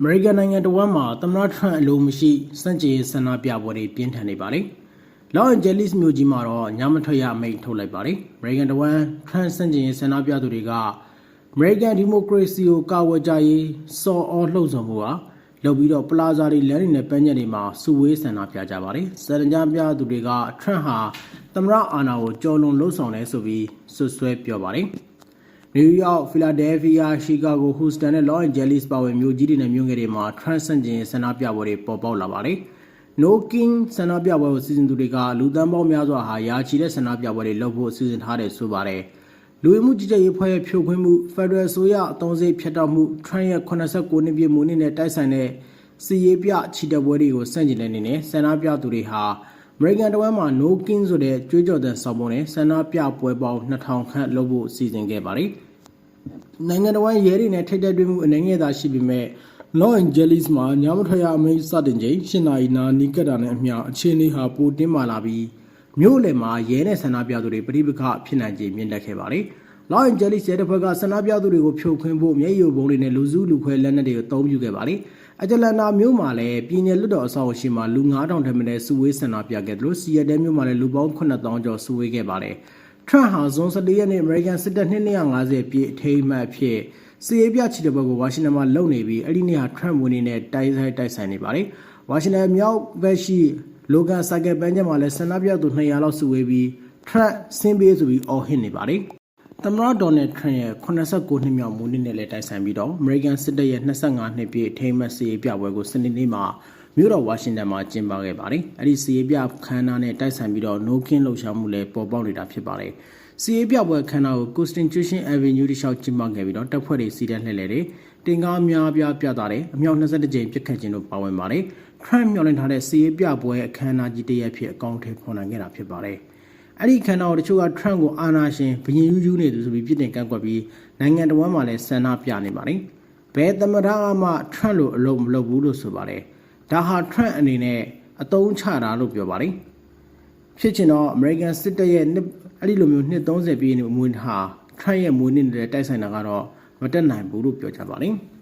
အမေရိကန်နိုင်ငံတော်ဝန်မှာသမ္မတထရန့်အလိုမရှိစန့်ကျင်ရေးဆန္ဒပြပွဲတွေပြင်းထန်နေပါတယ်။လော့အန်ဂျယ်လိစ်မြို့ကြီးမှာတော့ညမထွက်ရအမိန့်ထုတ်လိုက်ပါတယ်။အမေရိကန်တော်ဝန်ထရန့်စန့်ကျင်ရေးဆန္ဒပြသူတွေကအမေရိကန်ဒီမိုကရေစီကိုကာဝယ်ကြရေးစော်အောလှုံ့ဆော်မှုဟာလုပ်ပြီးတော့ပလာဇာတွေလမ်းတွေနဲ့ပန်းချက်တွေမှာစုဝေးဆန္ဒပြကြပါတယ်။စန္ဒကြပြသူတွေကထရန့်ဟာသမ္မတအာဏာကိုကြော်လွန်လှုံ့ဆော်တယ်ဆိုပြီးဆွဆွဲပြောပါတယ်။ နယူးယောက်ဖီလာဒဲလ်ဖီးယားရှီကာဂိုဟူစတန်နဲ့လော့အန်ဂျယ်လိစ်ပါဝင်မြို့ကြီးတွေနဲ့မြို့ငယ်တွေမှာထရန့်ဆန့်ကျင်ရေးဆန္ဒပြပွဲတွေပေါ်ပေါက်လာပါတယ်။ No King ဆန္ဒပြပွဲကိုစီစဉ်သူတွေကလူသန်းပေါင်းများစွာဟာရာချီတဲ့ဆန္ဒပြပွဲတွေလုပ်ဖို့စီစဉ်ထားတယ်ဆိုပါတယ်။လူဝင်မှုကြီးကြပ်ရေးဖွဲ့ရဲ့ဖြိုခွင်းမှု Federal ဆိုရအသုံးစရိတ်ဖြတ်တောက်မှု Trump ရဲ့89နှစ်ပြည့်မွေးနေ့နဲ့တိုက်ဆိုင်တဲ့စီရေးပြချီတက်ပွဲတွေကိုစန့်ကျင်တဲ့အနေနဲ့ဆန္ဒပြသူတွေဟာ အမေရိကန်တဝမ်းမှာ No King ဆိုတဲ့ကြွေးကြော်သံဆောင်ပုံနဲ့ဆန္ဒပြပွဲပေါင်း2000ခန့်လုပ်ဖို့စီစဉ်ခဲ့ပါတယ်။နိုင်ငံတော်ဝန်ရဲတွေနဲ့ထိတ်တက်တွေ့မှုအနေငယ်သာရှိပေမဲ့ Los Angeles မှာညမထွက်ရအမိန့်စတင်ချိန်၈နာရီနာနီးကပ်တာနဲ့အမျှအခြေအနေဟာပိုတင်းမာလာပြီးမြို့လယ်မှာရဲနဲ့ဆန္ဒပြသူတွေပြိပခဖြစ်နိုင်ခြေမြင့်တက်ခဲ့ပါတယ်။ Los Angeles ရဲတပ်ဖွဲ့ကဆန္ဒပြသူတွေကိုဖြိုခွင်းဖို့မျက်ရည်ယိုဗုံးတွေနဲ့လူစုလူခွဲလက်နက်တွေကိုအသုံးပြုခဲ့ပါတယ်။ အတလန်တာမြို့မှာလည်းပြည်내လွတ်တော်အဆောက်အအုံရှိမှာလူ9000ထက်မနည်းစုဝေးဆန္ဒပြခဲ့တယ်လို့စီယက်တဲမြို့မှာလည်းလူပေါင်း9000ကျော်စုဝေးခဲ့ပါတယ်။ထရန့်ဟာဇွန်14ရက်နေ့အမေရိကန်စစ်တပ်နှစ်250ပြည့်အထိမ်းအမှတ်အဖြစ်စီရေးပြချီတဲ့ဘက်ကိုဝါရှင်တန်မှာလုပ်နေပြီးအဲ့ဒီနေ့ဟာထရန့်ဝင်နေတဲ့တိုက်ဆိုင်တိုက်ဆိုင်နေပါတယ်။ဝါရှင်တန်မြောက်ဘက်ရှိလိုကန်ဆိုင်ကယ်ပန်းချက်မှာလည်းဆန္ဒပြသူ200လောက်စုဝေးပြီးထရန့်ဆင်းပေးဆိုပြီးအော်ဟစ်နေပါတယ်။ သမ္မတဒေါ်နယ်ထရန့်ရဲ့89နှစ်မြောက်မွေးနေ့နဲ့လည်းတိုက်ဆိုင်ပြီးတော့အမေရိကန်စစ်တပ်ရဲ့25နှစ်ပြည့်အထိမ်းအမှတ်စီရေးပြပွဲကိုစနေနေ့မှာမြို့တော်ဝါရှင်တန်မှာကျင်းပခဲ့ပါတယ်။အဲ့ဒီစီရေးပြခမ်းနားနဲ့တိုက်ဆိုင်ပြီးတော့ no king လှုပ်ရှားမှုလည်းပေါ်ပေါက်နေတာဖြစ်ပါတယ်။စီရေးပြပွဲခမ်းနားကို Constitution Avenue တိလျှောက်ကျင်းပခဲ့ပြီးတော့တပ်ဖွဲ့တွေစီးတဲ့လှည့်လည်တွေတင်ကားများပြားပြသတယ်အမြောက်22ကြိမ်ပြစ်ခတ်ခြင်းတို့ပါဝင်ပါတယ်။ Trump မျှော်လင့်ထားတဲ့စီရေးပြပွဲအခမ်းအနားကြီးတစ်ရက်ဖြစ်အကောင့်ထဲပေါ်နိုင်ခဲ့တာဖြစ်ပါတယ်။ အဲ့ဒီခမ်းနားကိုတချို့က Trump ကိုအာဏာရှင်ဘရင်ယူးယူးနေသူဆိုပြီးပြစ်တင်ကန့်ကွက်ပြီးနိုင်ငံတော်ဝန်မှာလည်းဆန္ဒပြနေပါတယ်။ဘယ်သမ္မတကမှ Trump လိုအလုပ်မလုပ်ဘူးလို့ဆိုပါတယ်။ဒါဟာ Trump အနေနဲ့အတုံးချတာလို့ပြောပါတယ်။ဖြစ်ချင်တော့ American စစ်တပ်ရဲ့နှစ်အဲ့ဒီလိုမျိုးနှစ်30ပြည့်နေမွေးဟာ Trump ရဲ့မွေးနေ့နဲ့တိုက်ဆိုင်တာကတော့မတက်နိုင်ဘူးလို့ပြောကြပါတယ်။